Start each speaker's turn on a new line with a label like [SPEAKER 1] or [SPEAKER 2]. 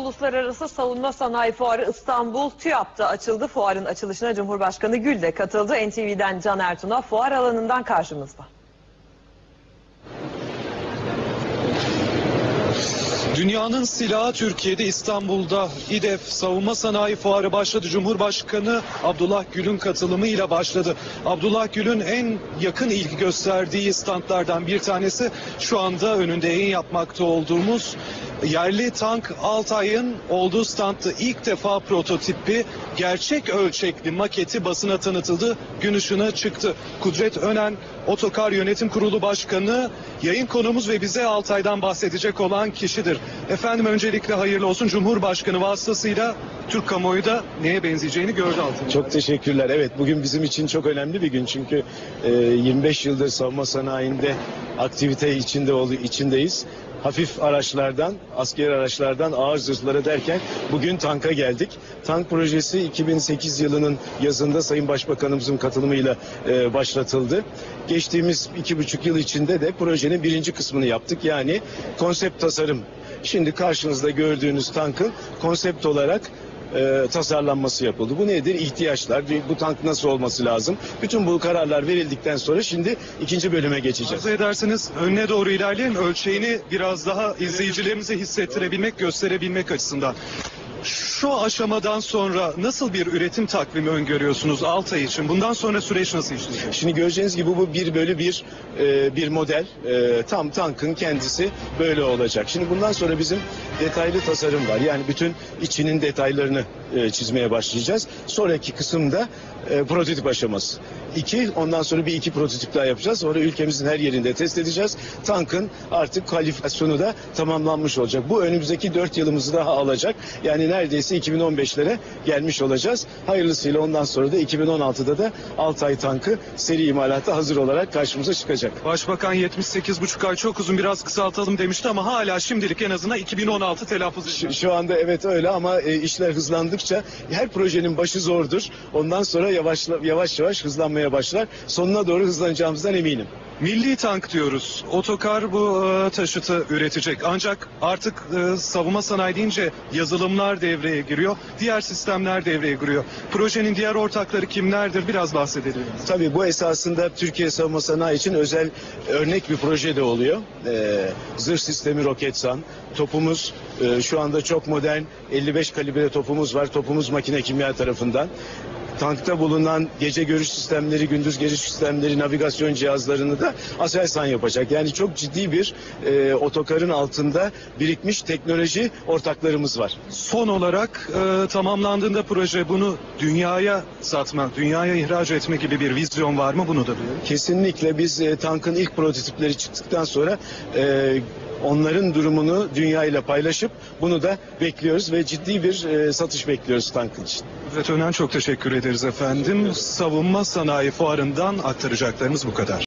[SPEAKER 1] Uluslararası Savunma Sanayi Fuarı İstanbul TÜYAP'ta açıldı. Fuarın açılışına Cumhurbaşkanı Gül de katıldı. NTV'den Can Ertun'a fuar alanından karşımızda.
[SPEAKER 2] Dünyanın silahı Türkiye'de İstanbul'da İDEF Savunma Sanayi Fuarı başladı. Cumhurbaşkanı Abdullah Gül'ün katılımıyla başladı. Abdullah Gül'ün en yakın ilgi gösterdiği standlardan bir tanesi şu anda önünde yayın yapmakta olduğumuz yerli tank Altay'ın olduğu standı ilk defa prototipi gerçek ölçekli maketi basına tanıtıldı. Gün ışığına çıktı. Kudret Önen Otokar Yönetim Kurulu Başkanı yayın konumuz ve bize Altay'dan bahsedecek olan kişidir. Efendim öncelikle hayırlı olsun. Cumhurbaşkanı vasıtasıyla Türk kamuoyu da neye benzeyeceğini gördü Altay.
[SPEAKER 3] Çok teşekkürler. Evet bugün bizim için çok önemli bir gün çünkü e, 25 yıldır savunma sanayinde aktivite içinde içindeyiz. Hafif araçlardan, asker araçlardan ağır zırhlara derken bugün tanka geldik. Tank projesi 2008 yılının yazında Sayın Başbakanımızın katılımıyla e, başlatıldı. Geçtiğimiz iki buçuk yıl içinde de projenin birinci kısmını yaptık. Yani konsept tasarım. Şimdi karşınızda gördüğünüz tankın konsept olarak e, tasarlanması yapıldı. Bu nedir? İhtiyaçlar, bu tank nasıl olması lazım? Bütün bu kararlar verildikten sonra şimdi ikinci bölüme geçeceğiz.
[SPEAKER 2] Arzu ederseniz önüne doğru ilerleyelim. Ölçeğini biraz daha izleyicilerimize hissettirebilmek, gösterebilmek açısından. Şu aşamadan sonra nasıl bir üretim takvimi öngörüyorsunuz Altay için? Bundan sonra süreç nasıl işleyecek?
[SPEAKER 3] Şimdi göreceğiniz gibi bu bir bölü bir e, bir model. E, tam tankın kendisi böyle olacak. Şimdi bundan sonra bizim detaylı tasarım var. Yani bütün içinin detaylarını e, çizmeye başlayacağız. Sonraki kısımda e, prototip aşaması. İki, ondan sonra bir iki prototip daha yapacağız. Sonra ülkemizin her yerinde test edeceğiz. Tankın artık kalifikasyonu da tamamlanmış olacak. Bu önümüzdeki dört yılımızı daha alacak. Yani neredeyse 2015'lere gelmiş olacağız. Hayırlısıyla ondan sonra da 2016'da da Altay tankı seri imalata hazır olarak karşımıza çıkacak.
[SPEAKER 2] Başbakan 78,5 ay çok uzun biraz kısaltalım demişti ama hala şimdilik en azından 2016 telaffuz
[SPEAKER 3] Şu,
[SPEAKER 2] ediyor.
[SPEAKER 3] şu anda evet öyle ama e, işler hızlandıkça her projenin başı zordur. Ondan sonra yavaş yavaş yavaş hızlanmaya başlar. Sonuna doğru hızlanacağımızdan eminim.
[SPEAKER 2] Milli tank diyoruz. Otokar bu e, taşıtı üretecek. Ancak artık e, savunma sanayi deyince yazılımlar devreye giriyor. Diğer sistemler devreye giriyor. Projenin diğer ortakları kimlerdir? Biraz bahsedelim.
[SPEAKER 3] Tabii bu esasında Türkiye savunma sanayi için özel örnek bir proje de oluyor. Ee, zırh sistemi Roketsan, topumuz e, şu anda çok modern 55 kalibre topumuz var. Topumuz makine kimya tarafından. Tankta bulunan gece görüş sistemleri, gündüz görüş sistemleri, navigasyon cihazlarını da Aselsan yapacak. Yani çok ciddi bir e, otokarın altında birikmiş teknoloji ortaklarımız var.
[SPEAKER 2] Son olarak e, tamamlandığında proje bunu dünyaya satma, dünyaya ihraç etme gibi bir vizyon var mı? Bunu da biliyorum.
[SPEAKER 3] Kesinlikle biz e, tankın ilk prototipleri çıktıktan sonra e, onların durumunu dünya ile paylaşıp bunu da bekliyoruz ve ciddi bir e, satış bekliyoruz tankın için.
[SPEAKER 2] Evet Önen çok teşekkür ederiz efendim. Savunma Sanayi Fuarı'ndan aktaracaklarımız bu kadar.